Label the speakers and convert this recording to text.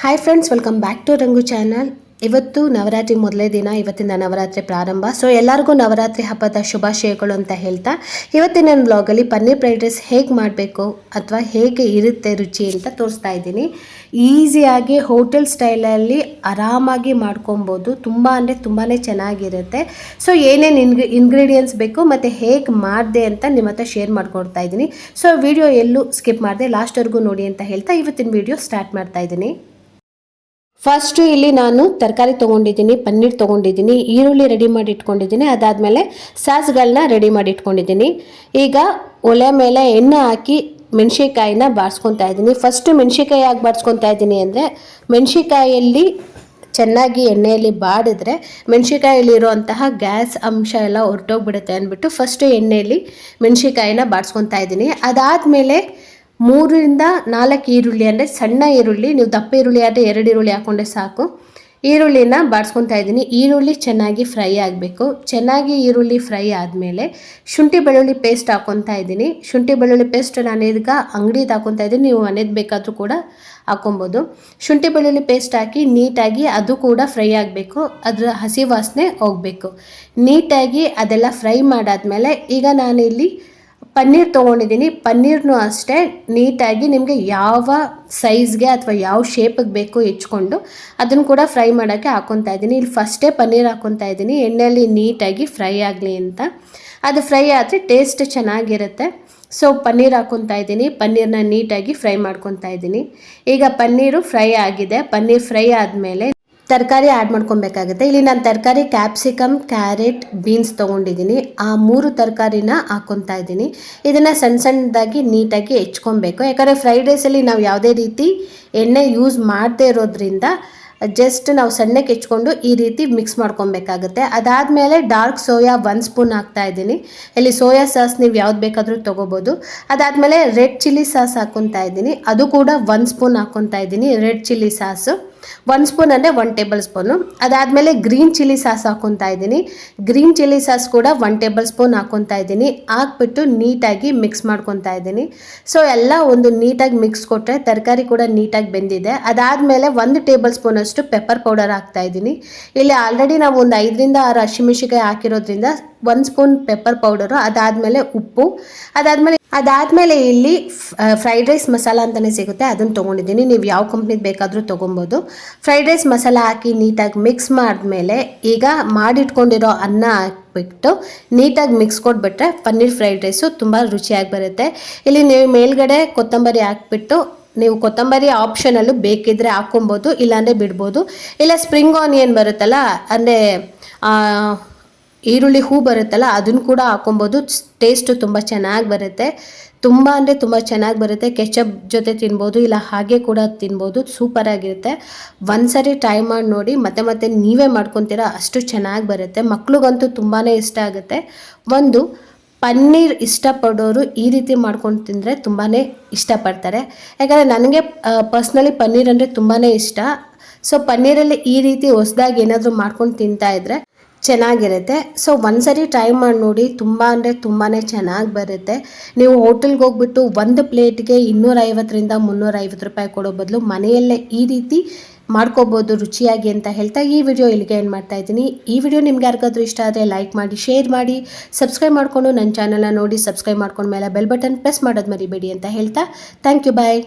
Speaker 1: Hi friends welcome back to Rangu channel ಇವತ್ತು ನವರಾತ್ರಿ ಮೊದಲೇ ದಿನ, ಇವತ್ತಿಂದ ನವರಾತ್ರಿ ಪ್ರಾರಂಭ. ಸೊ ಎಲ್ಲರಿಗೂ ನವರಾತ್ರಿ ಹಬ್ಬದ ಶುಭಾಶಯಗಳು ಅಂತ ಹೇಳ್ತಾ, ಇವತ್ತಿನ ಬ್ಲಾಗಲ್ಲಿ ಪನ್ನೀರ್ ಫ್ರೈಡ್ ರೈಸ್ ಹೇಗೆ ಮಾಡಬೇಕು ಅಥವಾ ಹೇಗೆ ಇರುತ್ತೆ ರುಚಿ ಅಂತ ತೋರಿಸ್ತಾ ಇದ್ದೀನಿ. ಈಸಿಯಾಗಿ ಹೋಟೆಲ್ ಸ್ಟೈಲಲ್ಲಿ ಆರಾಮಾಗಿ ಮಾಡ್ಕೊಬೋದು. ತುಂಬ ಅಂದರೆ ತುಂಬಾ ಚೆನ್ನಾಗಿರುತ್ತೆ. ಸೊ ಏನೇನು ಇನ್ಗ್ ಇಂಗ್ರೀಡಿಯೆಂಟ್ಸ್ ಬೇಕು ಮತ್ತು ಹೇಗೆ ಮಾಡಿದೆ ಅಂತ ನಿಮ್ಮ ಹತ್ರ ಶೇರ್ ಮಾಡ್ಕೊಡ್ತಾ ಇದ್ದೀನಿ. ಸೊ ವಿಡಿಯೋ ಎಲ್ಲೂ ಸ್ಕಿಪ್ ಮಾಡಿದೆ ಲಾಸ್ಟ್ವರೆಗೂ ನೋಡಿ ಅಂತ ಹೇಳ್ತಾ, ಇವತ್ತಿನ ವಿಡಿಯೋ ಸ್ಟಾರ್ಟ್ ಮಾಡ್ತಾ ಇದ್ದೀನಿ. ಫಸ್ಟು ಇಲ್ಲಿ ನಾನು ತರಕಾರಿ ತೊಗೊಂಡಿದ್ದೀನಿ, ಪನ್ನೀರ್ ತೊಗೊಂಡಿದ್ದೀನಿ, ಈರುಳ್ಳಿ ರೆಡಿ ಮಾಡಿ ಇಟ್ಕೊಂಡಿದ್ದೀನಿ, ಅದಾದಮೇಲೆ ಸಾಸ್ಗಳನ್ನ ರೆಡಿ ಮಾಡಿ ಇಟ್ಕೊಂಡಿದ್ದೀನಿ. ಈಗ ಒಲೆ ಮೇಲೆ ಎಣ್ಣೆ ಹಾಕಿ ಮೆಣಸಿಕಾಯಿನ ಬಾರ್ಸ್ಕೊತಾ ಇದ್ದೀನಿ. ಫಸ್ಟು ಮೆಣಸಿಕಾಯಿ ಹಾಕಿ ಬಾರ್ಸ್ಕೊತಾ ಇದ್ದೀನಿ ಅಂದರೆ ಮೆಣಸಿಕಾಯಲ್ಲಿ ಚೆನ್ನಾಗಿ ಎಣ್ಣೆಯಲ್ಲಿ ಬಾಡಿದ್ರೆ ಮೆಣಸಿಕಾಯಲ್ಲಿರುವಂತಹ ಗ್ಯಾಸ್ ಅಂಶ ಎಲ್ಲ ಹೊರಟೋಗ್ಬಿಡುತ್ತೆ ಅಂದ್ಬಿಟ್ಟು ಫಸ್ಟು ಎಣ್ಣೆಯಲ್ಲಿ ಮೆಣಸಿಕಾಯಿನ ಬಾಡಿಸ್ಕೊತಾ ಇದ್ದೀನಿ. ಅದಾದಮೇಲೆ ಮೂರರಿಂದ ನಾಲ್ಕು ಈರುಳ್ಳಿ ಅಂದರೆ ಸಣ್ಣ ಈರುಳ್ಳಿ, ನೀವು ದಪ್ಪ ಈರುಳ್ಳಿ ಆದರೆ ಎರಡು ಈರುಳ್ಳಿ ಹಾಕೊಂಡ್ರೆ ಸಾಕು. ಈರುಳ್ಳಿನ ಬಾಡ್ಸ್ಕೊತಾ ಇದ್ದೀನಿ. ಈರುಳ್ಳಿ ಚೆನ್ನಾಗಿ ಫ್ರೈ ಆಗಬೇಕು. ಚೆನ್ನಾಗಿ ಈರುಳ್ಳಿ ಫ್ರೈ ಆದಮೇಲೆ ಶುಂಠಿ ಬೆಳ್ಳುಳ್ಳಿ ಪೇಸ್ಟ್ ಹಾಕ್ಕೊತಾ ಇದ್ದೀನಿ. ಶುಂಠಿ ಬೆಳ್ಳುಳ್ಳಿ ಪೇಸ್ಟ್ ನಾನು ಇದಕ್ಕೆ ಅಂಗಡಿದು ಹಾಕ್ಕೊತಾ ಇದ್ದೀನಿ. ನೀವು ಮನೆದು ಬೇಕಾದರೂ ಕೂಡ ಹಾಕೊಬೋದು. ಶುಂಠಿ ಬೆಳ್ಳುಳ್ಳಿ ಪೇಸ್ಟ್ ಹಾಕಿ ನೀಟಾಗಿ ಅದು ಕೂಡ ಫ್ರೈ ಆಗಬೇಕು. ಅದರ ಹಸಿ ವಾಸನೆ ಹೋಗಬೇಕು. ನೀಟಾಗಿ ಅದೆಲ್ಲ ಫ್ರೈ ಮಾಡಾದ್ಮೇಲೆ ಈಗ ನಾನಿಲ್ಲಿ ಪನ್ನೀರ್ ತೊಗೊಂಡಿದ್ದೀನಿ. ಪನ್ನೀರ್ನು ಅಷ್ಟೇ ನೀಟಾಗಿ ನಿಮಗೆ ಯಾವ ಸೈಜ್ಗೆ ಅಥವಾ ಯಾವ ಶೇಪಿಗೆ ಬೇಕು ಹೆಚ್ಕೊಂಡು ಅದನ್ನು ಕೂಡ ಫ್ರೈ ಮಾಡೋಕ್ಕೆ ಹಾಕೊತಾ ಇದ್ದೀನಿ. ಇಲ್ಲಿ ಫಸ್ಟೇ ಪನ್ನೀರ್ ಹಾಕೊತಾ ಇದ್ದೀನಿ. ಎಣ್ಣೆಯಲ್ಲಿ ನೀಟಾಗಿ ಫ್ರೈ ಆಗಲಿ ಅಂತ. ಅದು ಫ್ರೈ ಆದರೆ ಟೇಸ್ಟ್ ಚೆನ್ನಾಗಿರುತ್ತೆ. ಸೊ ಪನ್ನೀರ್ ಹಾಕ್ಕೊತಾ ಇದ್ದೀನಿ. ಪನ್ನೀರ್ನ ನೀಟಾಗಿ ಫ್ರೈ ಮಾಡ್ಕೊತಾ ಇದ್ದೀನಿ. ಈಗ ಪನ್ನೀರು ಫ್ರೈ ಆಗಿದೆ. ಪನ್ನೀರ್ ಫ್ರೈ ಆದಮೇಲೆ ತರಕಾರಿ ಆ್ಯಡ್ ಮಾಡ್ಕೊಬೇಕಾಗುತ್ತೆ. ಇಲ್ಲಿ ನಾನು ತರಕಾರಿ ಕ್ಯಾಪ್ಸಿಕಮ್ ಕ್ಯಾರೆಟ್ ಬೀನ್ಸ್ ತೊಗೊಂಡಿದ್ದೀನಿ. ಆ ಮೂರು ತರಕಾರಿನ ಹಾಕ್ಕೊತಾ ಇದ್ದೀನಿ. ಇದನ್ನು ಸಣ್ಣ ಸಣ್ಣದಾಗಿ ನೀಟಾಗಿ ಹೆಚ್ಕೊಬೇಕು. ಯಾಕಂದರೆ ಫ್ರೈಡ್ ರೈಸಲ್ಲಿ ನಾವು ಯಾವುದೇ ರೀತಿ ಎಣ್ಣೆ ಯೂಸ್ ಮಾಡದೇ ಇರೋದ್ರಿಂದ ಜಸ್ಟ್ ನಾವು ಸಣ್ಣಕ್ಕೆ ಹೆಚ್ಕೊಂಡು ಈ ರೀತಿ ಮಿಕ್ಸ್ ಮಾಡ್ಕೊಬೇಕಾಗುತ್ತೆ. ಅದಾದಮೇಲೆ ಡಾರ್ಕ್ ಸೋಯಾ ಒನ್ ಸ್ಪೂನ್ ಹಾಕ್ತಾ ಇದ್ದೀನಿ. ಇಲ್ಲಿ ಸೋಯಾ ಸಾಸ್ ನೀವು ಯಾವ್ದು ಬೇಕಾದರೂ ತೊಗೋಬೋದು. ಅದಾದಮೇಲೆ ರೆಡ್ ಚಿಲ್ಲಿ ಸಾಸ್ ಹಾಕ್ಕೊತಾ ಇದ್ದೀನಿ. ಅದು ಕೂಡ ಒನ್ ಸ್ಪೂನ್ ಹಾಕ್ಕೊತಾ ಇದ್ದೀನಿ. Red chilli sauce one spoon ಅಂದರೆ ಒನ್ ಟೇಬಲ್ ಸ್ಪೂನು ಅದಾದಮೇಲೆ ಗ್ರೀನ್ ಚಿಲ್ಲಿ ಸಾಸ್ ಹಾಕೊತಾ ಇದ್ದೀನಿ. ಗ್ರೀನ್ ಚಿಲ್ಲಿ ಸಾಸ್ ಕೂಡ ಒನ್ ಟೇಬಲ್ ಸ್ಪೂನ್ ಹಾಕೊತಾ ಇದ್ದೀನಿ. ಹಾಕ್ಬಿಟ್ಟು ನೀಟಾಗಿ ಮಿಕ್ಸ್ ಮಾಡ್ಕೊತಾ ಇದ್ದೀನಿ. ಸೊ ಎಲ್ಲ ಒಂದು ನೀಟಾಗಿ ಮಿಕ್ಸ್ ಕೊಟ್ಟರೆ ತರಕಾರಿ ಕೂಡ ನೀಟಾಗಿ ಬೆಂದಿದೆ. ಅದಾದಮೇಲೆ ಒಂದು ಟೇಬಲ್ ಸ್ಪೂನಷ್ಟು ಪೆಪ್ಪರ್ ಪೌಡರ್ ಹಾಕ್ತಾ ಇದ್ದೀನಿ. ಇಲ್ಲಿ ಆಲ್ರೆಡಿ ನಾವು ಒಂದು ಐದರಿಂದ ಆರು ಹಸಿಮೆಣಸಿಕಾಯಿ ಹಾಕಿರೋದ್ರಿಂದ ಒಂದು ಸ್ಪೂನ್ ಪೆಪ್ಪರ್ ಪೌಡರು ಅದಾದಮೇಲೆ ಉಪ್ಪು, ಅದಾದಮೇಲೆ ಅದಾದಮೇಲೆ ಇಲ್ಲಿ ಫ್ರೈಡ್ ರೈಸ್ ಮಸಾಲ ಅಂತಲೇ ಸಿಗುತ್ತೆ, ಅದನ್ನು ತೊಗೊಂಡಿದ್ದೀನಿ. ನೀವು ಯಾವ ಕಂಪ್ನಿದು ಬೇಕಾದರೂ ತೊಗೊಬೋದು. ಫ್ರೈಡ್ ರೈಸ್ ಮಸಾಲ ಹಾಕಿ ನೀಟಾಗಿ ಮಿಕ್ಸ್ ಮಾಡಿದ್ಮೇಲೆ ಈಗ ಮಾಡಿಟ್ಕೊಂಡಿರೋ ಅನ್ನ ಹಾಕ್ಬಿಟ್ಟು ನೀಟಾಗಿ ಮಿಕ್ಸ್ ಕೊಟ್ಬಿಟ್ರೆ ಪನ್ನೀರ್ ಫ್ರೈಡ್ ರೈಸು ತುಂಬ ರುಚಿಯಾಗಿ ಬರುತ್ತೆ. ಇಲ್ಲಿ ನೀವು ಮೇಲ್ಗಡೆ ಕೊತ್ತಂಬರಿ ಹಾಕ್ಬಿಟ್ಟು ನೀವು ಕೊತ್ತಂಬರಿ ಆಪ್ಷನಲ್ಲೂ ಬೇಕಿದ್ರೆ ಹಾಕ್ಕೊಬೋದು, ಇಲ್ಲಾಂದರೆ ಬಿಡ್ಬೋದು. ಇಲ್ಲ ಸ್ಪ್ರಿಂಗ್ ಆನಿಯನ್ ಬರುತ್ತಲ್ಲ, ಅಂದರೆ ಈರುಳ್ಳಿ ಹೂ ಬರುತ್ತಲ್ಲ, ಅದನ್ನು ಕೂಡ ಹಾಕೊಬೋದು. ಟೇಸ್ಟು ತುಂಬ ಚೆನ್ನಾಗಿ ಬರುತ್ತೆ. ತುಂಬ ಅಂದರೆ ತುಂಬ ಚೆನ್ನಾಗಿ ಬರುತ್ತೆ. ಕೆಚಪ್ ಜೊತೆ ತಿನ್ಬೋದು, ಇಲ್ಲ ಹಾಗೆ ಕೂಡ ತಿನ್ಬೋದು. ಸೂಪರಾಗಿರುತ್ತೆ ಒಂದ್ಸರಿ ಟ್ರೈ ಮಾಡಿ ನೋಡಿ, ಮತ್ತೆ ಮತ್ತೆ ನೀವೇ ಮಾಡ್ಕೊತೀರಾ, ಅಷ್ಟು ಚೆನ್ನಾಗಿ ಬರುತ್ತೆ. ಮಕ್ಳಿಗಂತೂ ತುಂಬಾ ಇಷ್ಟ ಆಗುತ್ತೆ. ಒಂದು, ಪನ್ನೀರ್ ಇಷ್ಟಪಡೋರು ಈ ರೀತಿ ಮಾಡ್ಕೊಂಡು ತಿಂದರೆ ತುಂಬಾ ಇಷ್ಟಪಡ್ತಾರೆ. ಯಾಕಂದರೆ ನನಗೆ ಪರ್ಸ್ನಲಿ ಪನ್ನೀರ್ ಅಂದರೆ ತುಂಬಾ ಇಷ್ಟ. ಸೊ ಪನ್ನೀರಲ್ಲಿ ಈ ರೀತಿ ಹೊಸ್ದಾಗಿ ಏನಾದರೂ ಮಾಡ್ಕೊಂಡು ತಿಂತಾ ಇದ್ದರೆ ಚೆನ್ನಾಗಿರುತ್ತೆ. ಸೊ ಒಂದ್ಸರಿ ಟ್ರೈ ಮಾಡಿ ನೋಡಿ. ತುಂಬ ಅಂದರೆ ತುಂಬಾ ಚೆನ್ನಾಗಿ ಬರುತ್ತೆ. ನೀವು ಹೋಟೆಲ್ಗೆ ಹೋಗ್ಬಿಟ್ಟು ಒಂದು ಪ್ಲೇಟ್ಗೆ ಇನ್ನೂರೈವತ್ತರಿಂದ ಮುನ್ನೂರೈವತ್ತು ರೂಪಾಯಿ ಕೊಡೋ ಬದಲು ಮನೆಯಲ್ಲೇ ಈ ರೀತಿ ಮಾಡ್ಕೋಬೋದು ರುಚಿಯಾಗಿ ಅಂತ ಹೇಳ್ತಾ ಈ ವಿಡಿಯೋ ಇಲ್ಲಿಗೆ ಏನು ಮಾಡ್ತಾ ಇದ್ದೀನಿ. ಈ ವಿಡಿಯೋ ನಿಮ್ಗೆ ಯಾರಿಗಾದ್ರೂ ಇಷ್ಟ ಆದರೆ ಲೈಕ್ ಮಾಡಿ ಶೇರ್ ಮಾಡಿ ಸಬ್ಸ್ಕ್ರೈಬ್ ಮಾಡಿಕೊಂಡು ನನ್ನ ಚಾನಲ್ನ ನೋಡಿ ಸಬ್ಸ್ಕ್ರೈಬ್ ಮಾಡ್ಕೊಂಡ್ಮೇಲೆ ಬೆಲ್ ಬಟನ್ ಪ್ರೆಸ್ ಮಾಡೋದು ಮರಿಬೇಡಿ ಅಂತ ಹೇಳ್ತಾ. Thank you bye